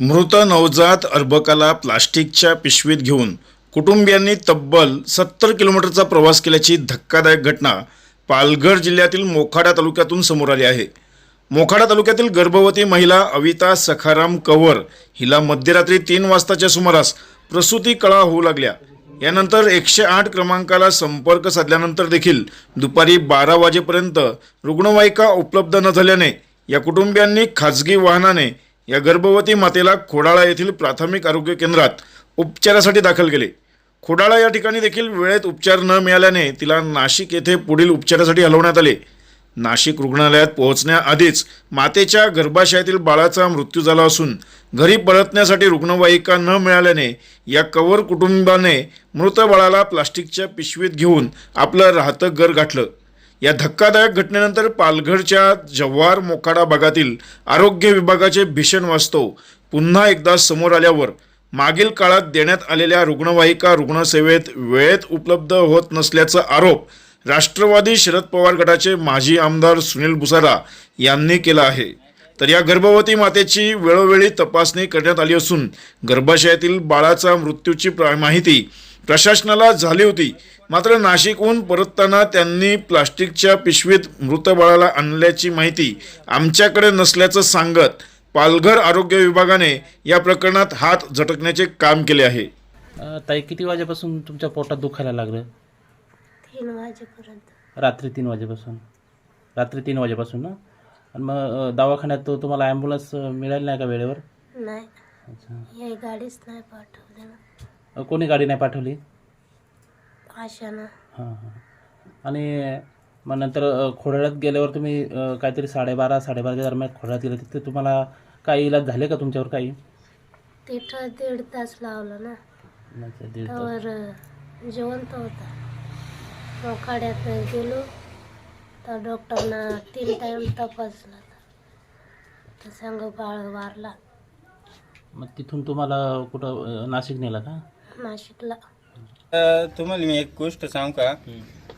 मृत नवजात अर्भकाला प्लास्टिकच्या पिशवीत घेऊन कुटुंबियांनी तब्बल सत्तर किलोमीटरचा प्रवास केल्याची धक्कादायक घटना पालघर जिल्ह्यातील मोखाडा तालुक्यातून समोर आली आहे. मोखाडा तालुक्यातील गर्भवती महिला अविता सखाराम कंवर हिला मध्यरात्री तीन वाजताच्या सुमारास प्रसूती कळा होऊ लागल्या. यानंतर एकशे आठ क्रमांकाला संपर्क साधल्यानंतर देखील दुपारी बारा वाजेपर्यंत रुग्णवाहिका उपलब्ध न झाल्याने या कुटुंबियांनी खाजगी वाहनाने या गर्भवती मातेला खोडाळा येथील प्राथमिक आरोग्य केंद्रात उपचारासाठी दाखल केले. खोडाळा या ठिकाणी देखील वेळेत उपचार न मिळाल्याने तिला नाशिक येथे पुढील उपचारासाठी हलवण्यात आले. नाशिक रुग्णालयात पोहोचण्याआधीच मातेच्या गर्भाशयातील बाळाचा मृत्यू झाला असून घरी परतण्यासाठी रुग्णवाहिका न मिळाल्याने या कवर कुटुंबाने मृत बाळाला प्लास्टिकच्या पिशवीत घेऊन आपलं राहतं घर गाठलं. या धक्कादायक घटनेनंतर पालघरच्या जव्हार मोखाडा भागातील आरोग्य विभागाचे भीषण वास्तव पुन्हा एकदा समोर आल्यावर मागील काळात देण्यात आलेल्या रुग्णवाहिका रुग्णसेवेत वेळेत उपलब्ध होत नसल्याचा आरोप राष्ट्रवादी शरद पवार गटाचे माजी आमदार सुनील बुसारा यांनी केला आहे. तर या गर्भवती मातेची वेळोवेळी तपासणी करण्यात आली असून गर्भाशयातील बाळाचा मृत्यूची प्रा- माहिती प्रशासनाला झाली होती. मात्र नाशिकहून परतताना त्यांनी प्लास्टिकच्या पिशवीत मृत बाळाला आणल्याची माहिती आमच्याकडे नसल्याचं सांगत पालघर आरोग्य विभागाने या प्रकरणात हात झटकण्याचे काम केले आहे. ताई किती वाजेपासून तुमच्या पोटात दुखायला लागलं? तीन वाजेपर्यंत. रात्री तीन वाजेपासून. रात्री तीन वाजेपासून ना? आणि मग दवाखान्यात तो तुम्हाला ॲम्ब्युलन्स मिळाली नाही का वेळेवर? नाही. अच्छा. हे गाडीच नाही पाठवली ना. अ, कोणी गाडी नाही पाठवली? आशानं. हां हां. आणि मग नंतर अ, खोडाळ्यात गेल्यावर तुम्ही अ, काहीतरी साडेबारा साडेबाराच्या दरम्यान खोडाळ्यात गेलं तिथे तुम्हाला काही इलाज झाले का तुमच्यावर काही? तिथं दीड तास लावलं ना. अच्छा, दीड तास. त्यावर जिवंत होता. मोखाड्यात गेलो. तर डॉक्टरनं तीन टाईम तपासला. तर सांग बाळ वारला. मग तिथून तुम्हाला कुठं अ, नाशिक नेलं का? नाशिकला. अ, तुम्हाला मी एक गोष्ट सांगू का?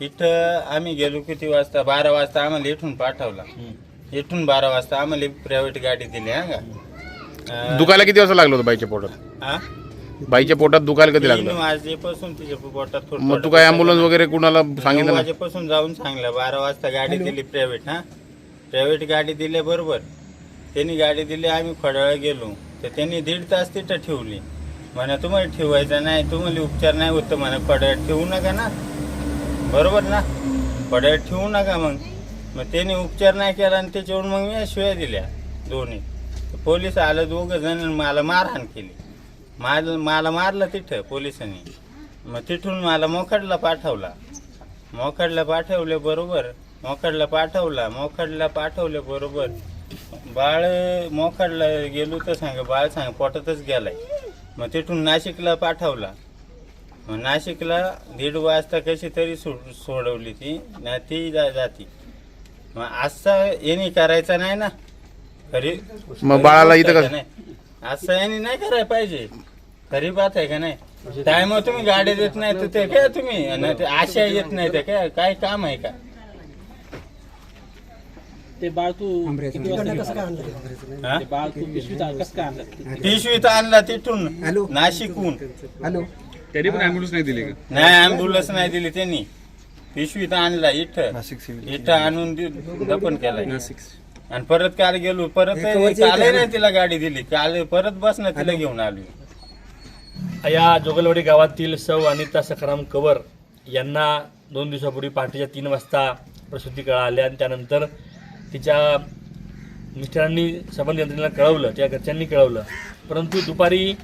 तिथं आम्ही गेलो किती वाजता? बारा वाजता आम्हाला इथून पाठवला. इथून बारा वाजता आम्हाला प्रायव्हेट गाडी दिली हा का? दुखायला किती वाजता लागलं होतं बाईच्या पोटात? हा? बाईच्या पोटात दुखायला कधी तीन लागलं वाजेपासून तिच्या पोटात थोडं मग तू काय अँब्युलन्स वगैरे कुणाला नऊ सांगितलं ना वाजेपासून जाऊन सांगलं. बारा वाजता गाडी दिली प्रायव्हेट हा? प्रायव्हेट गाडी दिली बरोबर. त्यांनी गाडी दिली आम्ही खडाळा गेलो. तर त्यांनी दीड तास तिथं ठेवली. म्हणा तुम्हाला ठेवायचं नाही तुम्हाला उपचार नाही होत म्हणा पड्यात ठेवू नका ना. बरोबर ना? पड्यात ठेवू नका मग. मग त्याने उपचार नाही केला आणि त्याच्यावरून मग मी शिव्या दिल्या दोन्ही. पोलीस आलं दोघं जण मला मारहाण केली. मला मला मारलं तिथं पोलिसांनी. मग तिथून मला मोखडला पाठवला. मोखडला पाठवले बरोबर. मोखडला पाठवला मोखडला पाठवले बरोबर. बाळ मोखडला गेलो तर सांग बाळ सांग पोटातच गेलाय. मग तिथून नाशिकला पाठवला. मग नाशिकला दीड वाजता कशी तरी सो सोडवली ती ना ती जा जाती. मग असं यांनी करायचं नाही ना. खरी मग बाळाला इथं कसं- का नाही? असं यांनी नाही करायला पाहिजे. खरी बात आहे का नाही? टाइम तुम्ही गाडी देत नाही तर ते काय तुम्ही? आणि ते आशा येत नाही ते काय काय काम आहे का? ते बाळ तू किती वाजता घेऊन आला? हा? ते बाळ तू पिशवीत कसं काय आणलं पिशवीत आणला तिथून. नाशिकहून. तरी पण ऍम्ब्युलन्स नाही दिली का? नाही अँब्युलन्स नाही दिली त्यांनी. पिशवीत आणला इथं. इथं आणून दि- दफन केलाय. आणि परत काल गेलो परत काल नाही तिला गाडी दिली. काल परत बस ना तिला घेऊन आलो. या जोगलवाडी गावातील सौ अनिता सखाराम कवर यांना दोन दिवसापूर्वी पहाटेच्या तीन वाजता प्रसूती कळा आल्या आणि त्यानंतर तिच्या मिस्टरांनी संबंध यंत्रणेला कळवलं त्या घरच्यांनी कळवलं. परंतु दुपारी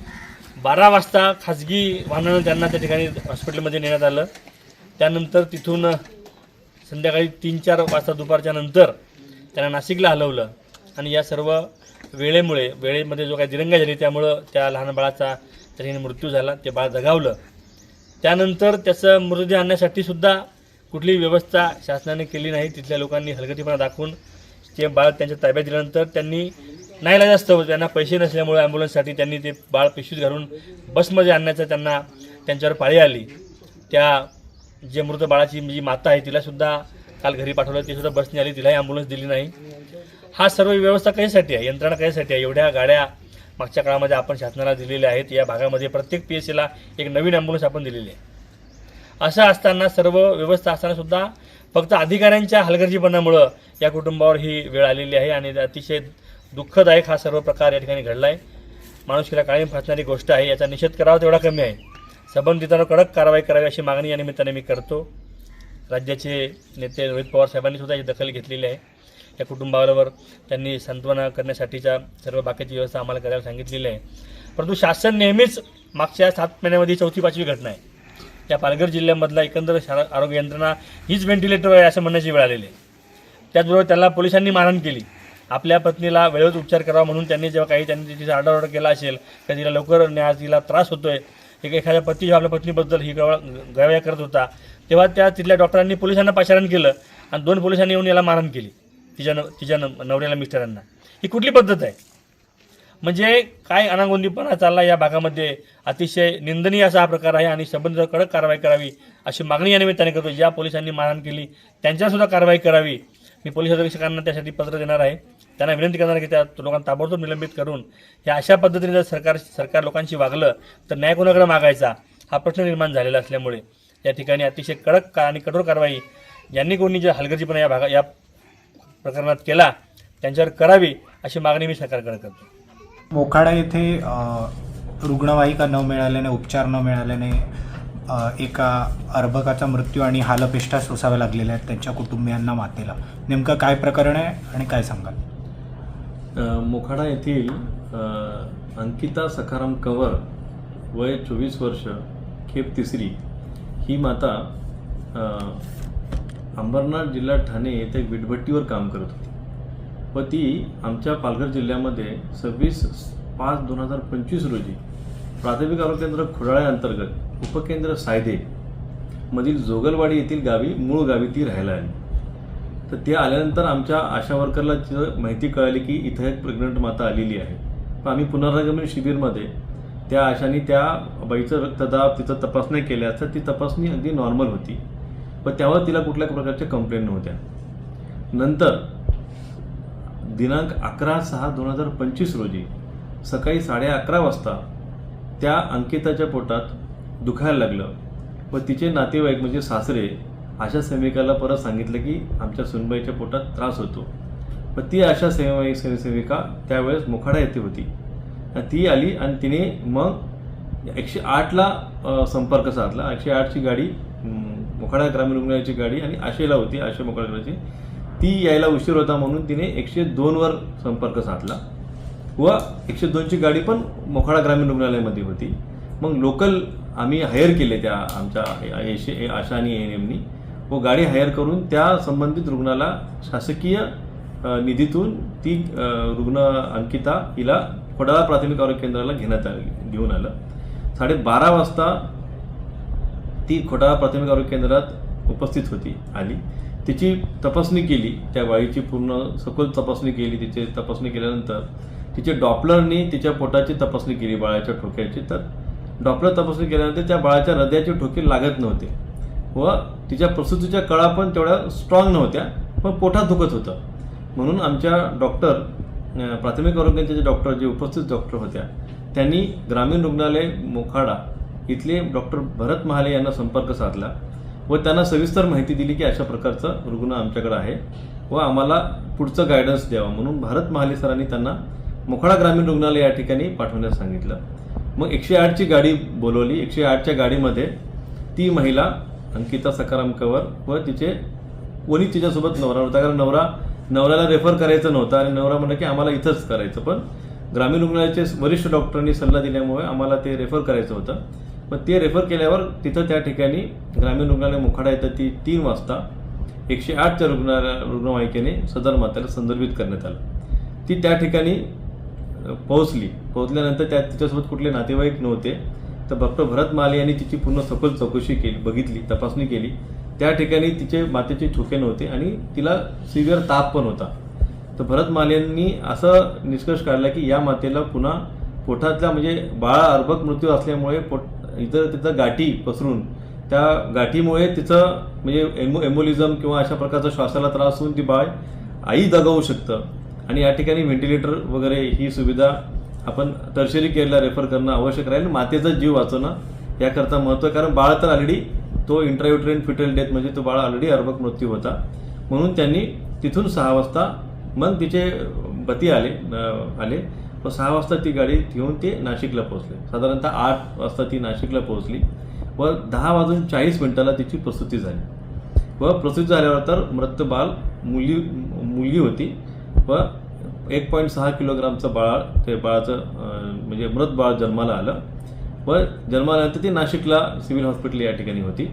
बारा वाजता खाजगी वाहनानं त्यांना त्या ठिकाणी हॉस्पिटलमध्ये नेण्यात आलं. त्यानंतर तिथून संध्याकाळी तीन चार वाजता दुपारच्या नंतर त्यांना नाशिकला हलवलं. आणि या सर्व वेळेमुळे वेळेमध्ये जो काही दिरंगा झाली त्यामुळं त्या लहान बाळाचा त्या ठिकाणी मृत्यू झाला ते बाळ जगावलं. त्यानंतर त्याचं मृतदेह आणण्यासाठी सुद्धा कुठलीही व्यवस्था शासनाने केली नाही. तिथल्या लोकांनी हलगटीपणा दाखवून ते बाळ त्यांच्या ताब्यात दिल्यानंतर त्यांनी नाही जास्त त्यांना पैसे नसल्यामुळे ॲम्ब्युलन्ससाठी त्यांनी ते बाळ पिशवीत घालून बसमध्ये आणण्याचं त्यांना त्यांच्यावर पाळी आली. त्या जे मृत बाळाची जी माता आहे तिलासुद्धा काल घरी पाठवलं. तीसुद्धा बसने आली. तिलाही ॲम्ब्युलन्स दिली नाही. हा सर्व व्यवस्था कशासाठी आहे? यंत्रणा कशासाठी आहे? एवढ्या गाड्या मागच्या काळामध्ये आपण शासनाला दिलेल्या आहेत. या भागामध्ये प्रत्येक पी एस सीला एक नवीन ॲम्ब्युलन्स आपण दिलेली आहे. असं असताना सर्व व्यवस्था असतानासुद्धा फक्त अधिकाऱ्यांच्या हलगर्जीपणामुळं या कुटुंबावर ही वेळ आलेली आहे आणि अतिशय दुःखदायक हा सर्व प्रकार या ठिकाणी घडला आहे माणुसकीला कायम फासणारी गोष्ट आहे याचा निषेध करावा तेवढा कमी आहे. संबंधितांवर कडक कारवाई करावी अशी मागणी या निमित्ताने मी करतो. राज्याचे नेते रोहित पवार साहेबांनी सुद्धा याची दखल घेतलेली आहे. या कुटुंबाबरोबर त्यांनी सांत्वना करण्यासाठीच्या सर्व बाकीची व्यवस्था आम्हाला करायला सांगितलेली आहे. परंतु शासन नेहमीच मागच्या सात महिन्यामध्ये चौथी पाचवी घटना आहे. या पालघर जिल्ह्यामधला एकंदर शारा आरोग्य यंत्रणा हीच व्हेंटिलेटर आहे असं म्हणण्याची वेळ आलेली आहे. त्याचबरोबर त्याला पोलिसांनी मारहाण केली. आपल्या पत्नीला वेळेत उपचार करावा म्हणून त्यांनी जेव्हा काही त्यांनी तिचा आरडाओरडा केला असेल तर तिला लवकर न्याय तिला त्रास होतोय. एक एखाद्या पती जेव्हा आपल्या पत्नीबद्दल ही गवया करत होता. तेव्हा त्या तिथल्या डॉक्टरांनी पोलिसांना पाचारण केलं आणि दोन पोलिसांनी येऊन याला मारहाण केली. तिच्या न तिच्या न नवऱ्याला मिस्टरांना. ही कुठली पद्धत आहे? म्हणजे काय अनागोंदीपणा चालला या भागामध्ये? अतिशय निंदनीय असा हा प्रकार आहे आणि संबंधित कडक कारवाई करावी अशी मागणी या निमित्ताने करतो. ज्या पोलिसांनी मारहाण केली त्यांच्यासुद्धा कारवाई करावी. मी पोलीस अधीक्षकांना त्यासाठी पत्र देणार आहे. त्यांना विनंती करणार की त्या लोकांना ताबडतोब निलंबित करून या अशा पद्धतीने जर सरकार सरकार लोकांशी वागलं तर न्याय कोणाकडे मागायचा? हा प्रश्न निर्माण झालेला असल्यामुळे. या ठिकाणी अतिशय कडक का आणि कठोर कारवाई ज्यांनी कोणी जे हलगर्जीपणा या भागा या प्रकरणात केला त्यांच्यावर करावी अशी मागणी मी सरकारकडे करतो. मोखाडा येथे रुग्णवाहिका न मिळाल्याने उपचार न मिळाल्याने एका अर्भकाचा मृत्यू आणि हालपेष्टा सोसाव्या लागलेल्या आहेत त्यांच्या कुटुंबियांना मातेला. नेमकं काय प्रकरण आहे आणि काय सांगाल? मोखाडा येथील अंकिता सखाराम कंवर वय चोवीस वर्ष खेप तिसरी ही माता अंबरनाथ जिल्हा ठाणे येथे विटभट्टीवर काम करत होती. व ती आमच्या पालघर जिल्ह्यामध्ये सव्वीस पाच दोन हजार पंचवीस रोजी प्राथमिक आरोग्य केंद्र खुडाळे अंतर्गत उपकेंद्र सायदे मधील जोगलवाडी येथील गावी मूळ गावी ती राहायला आली. तर ते आल्यानंतर आमच्या आशा वर्करला तिथं माहिती कळाली की इथं एक प्रेग्नंट माता आलेली आहे. पण आम्ही पुनरागमन शिबिरमध्ये त्या आशाने त्या बाईचं रक्तदाब तिथं तपासण्या केल्या तर ती तपासणी अगदी नॉर्मल होती. पण त्यावर तिला कुठल्या प्रकारच्या कंप्लेंट नव्हत्या. नंतर दिनांक अकरा सहा दोन हजार पंचवीस रोजी सकाळी साडे अकरा वाजता त्या अंकिताच्या पोटात दुखायला लागलं व तिचे नातेवाईक म्हणजे सासरे आशा सेविकाला परत सांगितलं की आमच्या सुनबाईच्या पोटात त्रास होतो. पण ती आशा सेवाई सेविका त्यावेळेस मोखाडा येथे होती. ती आली आणि तिने मग एकशे आठला संपर्क साधला. एकशे आठची गाडी मोखाडा ग्रामीण रुग्णालयाची गाडी आणि आशेला होती आशे मोखाड्याची ती यायला उशीर होता म्हणून तिने एकशे दोनवर संपर्क साधला. व एकशे दोनची गाडी पण मोखाडा ग्रामीण रुग्णालयामध्ये होती. मग लोकल आम्ही हायर केले त्या आमच्या एशे आशा आणि एन एमनी व गाडी हायर करून त्या संबंधित रुग्णाला शासकीय निधीतून ती रुग्ण अंकिता हिला खोडाळा प्राथमिक आरोग्य केंद्राला घेण्यात आली घेऊन आलं. साडेबारा वाजता ती खोटाळा प्राथमिक आरोग्य केंद्रात उपस्थित होती आली. तिची तपासणी केली त्या बाळीची पूर्ण सखोल तपासणी केली तिची तपासणी केल्यानंतर तिचे डॉपलरनी तिच्या पोटाची तपासणी केली बाळाच्या ठोक्याची. तर डॉपलर तपासणी केल्यानंतर त्या बाळाच्या हृदयाचे ठोके लागत नव्हते व तिच्या प्रसूतीच्या कळा पण तेवढ्या स्ट्रॉंग नव्हत्या पण पोटात दुखत होतं. म्हणून आमच्या डॉक्टर प्राथमिक आरोग्याचे जे डॉक्टर जे उपस्थित डॉक्टर होत्या त्यांनी ग्रामीण रुग्णालय मोखाडा इथले डॉक्टर भरत महाले यांना संपर्क साधला. व त्यांना सविस्तर माहिती दिली की अशा प्रकारचं रुग्ण आमच्याकडे आहे व आम्हाला पुढचं गायडन्स द्यावं म्हणून भारत महाले सरांनी त्यांना मोखाडा ग्रामीण रुग्णालय या ठिकाणी पाठवण्यास सांगितलं. मग एकशे आठची गाडी बोलवली. एकशे आठच्या गाडीमध्ये ती महिला अंकिता सकाराम कवर व तिचे कोणी तिच्यासोबत नवरा होता. कारण नवरा नवऱ्याला रेफर करायचं नव्हतं आणि नवरा म्हणलं की आम्हाला इथंच करायचं. पण ग्रामीण रुग्णालयाचे वरिष्ठ डॉक्टरांनी सल्ला दिल्यामुळे आम्हाला ते रेफर करायचं होतं. मग ते रेफर केल्यावर तिथं त्या ठिकाणी ग्रामीण रुग्णालय मुखाडा येतं. ती तीन वाजता एकशे आठच्या रुग्णालया रुग्णवाहिकेने सदर मातेला संदर्भित करण्यात आलं. ती त्या ठिकाणी पोहोचली. पोहोचल्यानंतर त्या तिच्यासोबत कुठले नातेवाईक नव्हते. तर डॉक्टर भरत माले यांनी तिची पूर्ण सखोल चौकशी केली बघितली तपासणी केली. त्या ठिकाणी तिचे मातेचे ठोके नव्हते आणि तिला सिव्हिअर ताप पण होता. तर भरत माले यांनी असं निष्कर्ष काढला की या मातेला पुन्हा पोटातल्या म्हणजे बाळा अर्भक मृत्यू असल्यामुळे पोट इथं तिथं गाठी पसरून त्या गाठीमुळे तिचं म्हणजे एमो एमोलिझम किंवा अशा प्रकारचा श्वासाला त्रास होऊन ती बाळ आई दगावू शकतं. आणि या ठिकाणी व्हेंटिलेटर वगैरे ही सुविधा आपण टर्शरी केअरला रेफर करणं आवश्यक राहील. मातेचा जीव वाचवणं याकरता महत्त्व कारण बाळ तर ऑलरेडी तो इंट्रायुट्रेन फिटल डेथ म्हणजे तो बाळ ऑलरेडी अर्भक मृत्यू होता. म्हणून त्यांनी तिथून सहा वाजता मग तिचे पती आले आले. व सहा वाजता ती गाडी घेऊन ते नाशिकला पोहोचले. साधारणतः आठ वाजता ती नाशिकला पोहोचली. व दहा वाजून चाळीस मिनिटाला तिची प्रसूती झाली. व प्रसूती झाल्यावर तर मृत बाल मुली मुलगी होती. व एक पॉईंट सहा किलोग्रामचं बाळ ते बाळाचं म्हणजे मृत बाळ जन्माला आलं. व जन्माल्यानंतर ती नाशिकला सिव्हिल हॉस्पिटल या ठिकाणी होती.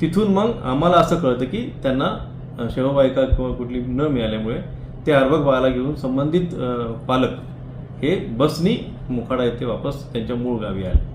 तिथून मग आम्हाला असं कळतं की त्यांना शेवबायका किंवा कुठली न मिळाल्यामुळे ते अर्भक बाळाला घेऊन संबंधित पालक हे बसनी मुखाडा येथे वापस त्यांच्या मूळ गावी आले.